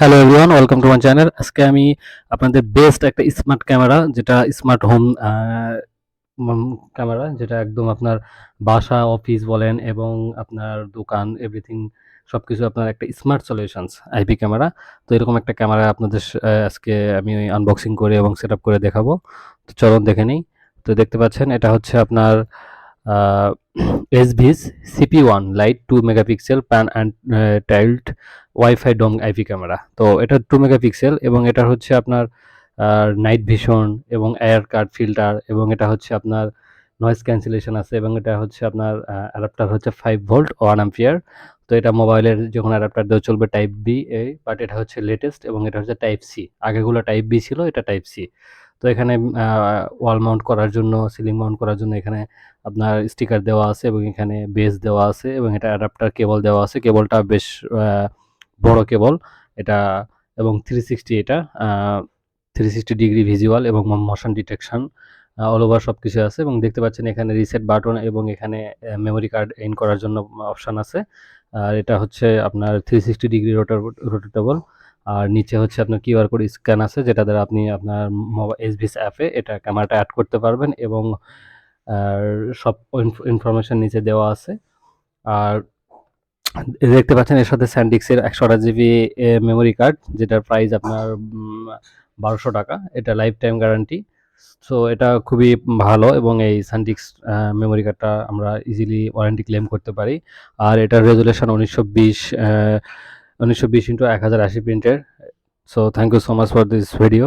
Hello everyone welcome to my channel আজকে আমি আপনাদের বেস্ট একটা স্মার্ট ক্যামেরা যেটা স্মার্ট হোম ক্যামেরা যেটা একদম আপনার বাসা অফিস বলেন এবং আপনার দোকান এভরিথিং সব কিছু আপনার একটা স্মার্ট সলিউশনস আইপি ক্যামেরা তো এরকম একটা ক্যামেরা আপনাদের আজকে আমি আনবক্সিং করে এবং সেট করে দেখাবো। তো চলুন দেখে নিই। তো দেখতে পাচ্ছেন, এটা হচ্ছে আপনার এসভিস CP one light two megapixel pan and tilt wifi dome IP camera তো এটা টু মেগাপিক্সেল এবং এটা হচ্ছে আপনার নাইট ভিশন এবং এয়ার কার্ড ফিল্টার এবং এটা হচ্ছে আপনার নয়েজ ক্যান্সেলেশন আছে এবং এটা হচ্ছে আপনার অ্যাডাপ্টার হচ্ছে ফাইভ ভোল্ট ওয়ান অ্যাম্পিয়ার তো এটা মোবাইলের যখন অ্যাডাপ্টার দেওয়া চলবে টাইপ বি এই বাট এটা হচ্ছে লেটেস্ট এবং এটা হচ্ছে টাইপ সি আগেগুলো টাইপ বি ছিল, এটা টাইপ সি তো এখানে ওয়াল মাউন্ট করার জন্য সিলিং মাউন্ট করার জন্য এখানে আপনার স্টিকার দেওয়া আছে এবং এখানে বেস দেওয়া আছে এবং এটা অ্যাডাপ্টার কেবল দেওয়া আছে। কেবলটা বেশ বড় কেবল এটা এবং থ্রি সিক্সটি এটা থ্রি সিক্সটি ডিগ্রি ভিজুয়াল এবং মোশন ডিটেকশন অল ওভার সব কিছু আছে এবং দেখতে পাচ্ছেন এখানে রিসেট বাটন এবং এখানে মেমোরি কার্ড ইন করার জন্য অপশান আছে। আর এটা হচ্ছে আপনার three sixty degree rotor rotatable আর নিচে হচ্ছে আপনার কিউআর কোড স্ক্যান আছে, যেটা দ্বারা আপনি আপনার মোবাইল এসবিএস অ্যাপে এটা ক্যামেরাটা অ্যাড করতে পারবেন এবং সব ইনফরমেশন নিচে দেওয়া আছে। আর দেখতে পাচ্ছেন এর সাথে স্যান্ডিক্সের একশো আঠাশ জিবি মেমোরি কার্ড যেটার প্রাইস আপনার বারোশো টাকা। এটা লাইফ টাইম গ্যারান্টি সো এটা খুবই ভালো এবং এই স্যান্ডিক্স মেমোরি কার্ডটা আমরা ইজিলি ওয়ারেন্টি ক্লেম করতে পারি। আর এটার রেজুলেশন উনিশশো বিশ উনিশশো বিশ ইন্টু এক হাজার আশি প্রিন্টের so thank you so much for this video